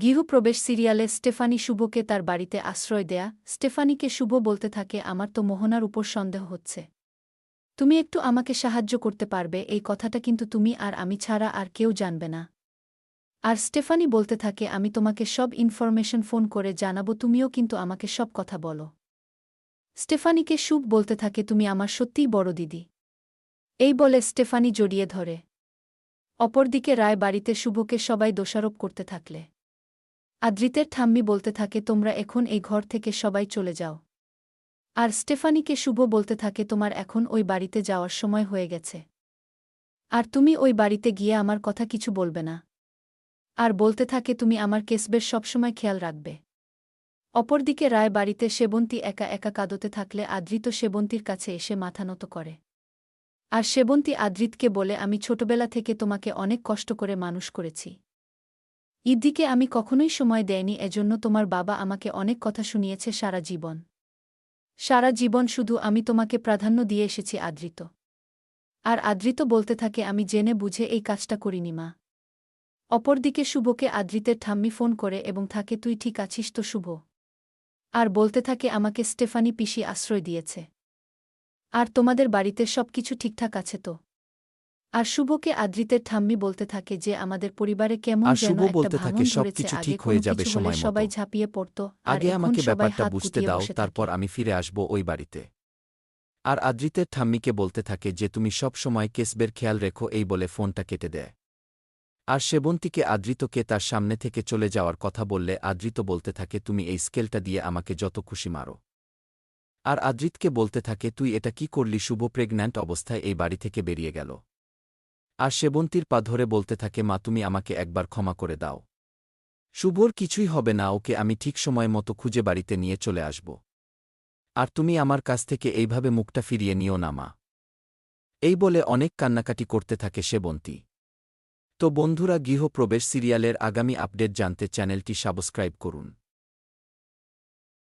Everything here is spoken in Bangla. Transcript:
গৃহপ্রবেশ সিরিয়ালে স্টেফানি শুভকে তার বাড়িতে আশ্রয় দেয়া, স্টেফানিকে শুভ বলতে থাকে, আমার তো মোহনার উপর সন্দেহ হচ্ছে। তুমি একটু আমাকে সাহায্য করতে পারবে, এই কথাটা কিন্তু তুমি আর আমি ছাড়া আর কেউ জানবে না। আর স্টেফানি বলতে থাকে, আমি তোমাকে সব ইনফরমেশন ফোন করে জানাব, তুমিও কিন্তু আমাকে সব কথা বলো। স্টেফানিকে শুভ বলতে থাকে, তুমি আমার সত্যিই বড় দিদি। এই বলে স্টেফানি জড়িয়ে ধরে। অপরদিকে রায় বাড়িতে শুভকে সবাই দোষারোপ করতে থাকলে। আদ্রিতের ঠাম্মি বলতে থাকে, তোমরা এখন এই ঘর থেকে সবাই চলে যাও। আর স্টেফানিকে শুভ বলতে থাকে, তোমার এখন ওই বাড়িতে যাওয়ার সময় হয়ে গেছে। আর তুমি ওই বাড়িতে গিয়ে আমার কথা কিছু বলবে না। আর বলতে থাকে, তুমি আমার কেসবের সবসময় খেয়াল রাখবে। অপরদিকে রায় বাড়িতে সেবন্তী একা একা কাঁদতে থাকলে আদৃত সেবন্তীর কাছে এসে মাথা নত করে। আর সেবন্তী আদৃতকে বলে, আমি ছোটবেলা থেকে তোমাকে অনেক কষ্ট করে মানুষ করেছি। ইদ্দিকে আমি কখনোই সময় দেয়নি এজন্য তোমার বাবা আমাকে অনেক কথা শুনিয়েছে সারা জীবন। সারা জীবন শুধু আমি তোমাকে প্রাধান্য দিয়ে এসেছি, আদৃত। আর আদৃত বলতে থাকে, আমি জেনে বুঝে এই কাজটা করিনি, মা। অপরদিকে শুভকে আদৃতের ঠাম্মি ফোন করে এবং থাকে, তুই ঠিক আছিস তো, শুভ? আর বলতে থাকে, আমাকে স্টেফানি পিসি আশ্রয় দিয়েছে। আর তোমাদের বাড়িতে সব কিছু ঠিকঠাক আছে তো? আর শুভকে আদৃতের ঠাম্মি বলতে থাকে যে আমাদের পরিবারে কেমন আর শুভ বলতে থাকে ভাঙন সব কিছু ঠিক হয়ে যাবে সময় সবাই ঝাঁপিয়ে পড়ত আগে আমাকে ব্যাপারটা বুঝতে দাও তারপর আমি ফিরে আসব ওই বাড়িতে। আর আদ্রিতের ঠাম্মিকে বলতে থাকে যে তুমি সব সময় কেসবের খেয়াল রেখো এই বলে ফোনটা কেটে দেয়। আর সেবন্তীকে আদৃতকে তার সামনে থেকে চলে যাওয়ার কথা বললে আদৃত বলতে থাকে তুমি এই স্কেলটা দিয়ে আমাকে যত খুশি মারো। আর আদ্রিতকে বলতে থাকে তুই এটা কি করলি? শুভ প্রেগন্যান্ট অবস্থায় এই বাড়ি থেকে বেরিয়ে গেল। আর সেবন্তীর পা ধরে বলতে থাকে, মা, তুমি আমাকে একবার ক্ষমা করে দাও। শুভর কিছুই হবে না, ওকে আমি ঠিক সময় মতো খুঁজে বাড়িতে নিয়ে চলে আসব। আর তুমি আমার কাছ থেকে এইভাবে মুখটা ফিরিয়ে নিও না, মা। এই বলে অনেক কান্নাকাটি করতে থাকে সেবন্তী তো বন্ধুরা, গৃহপ্রবেশ সিরিয়ালের আগামী আপডেট জানতে চ্যানেলটি সাবস্ক্রাইব করুন।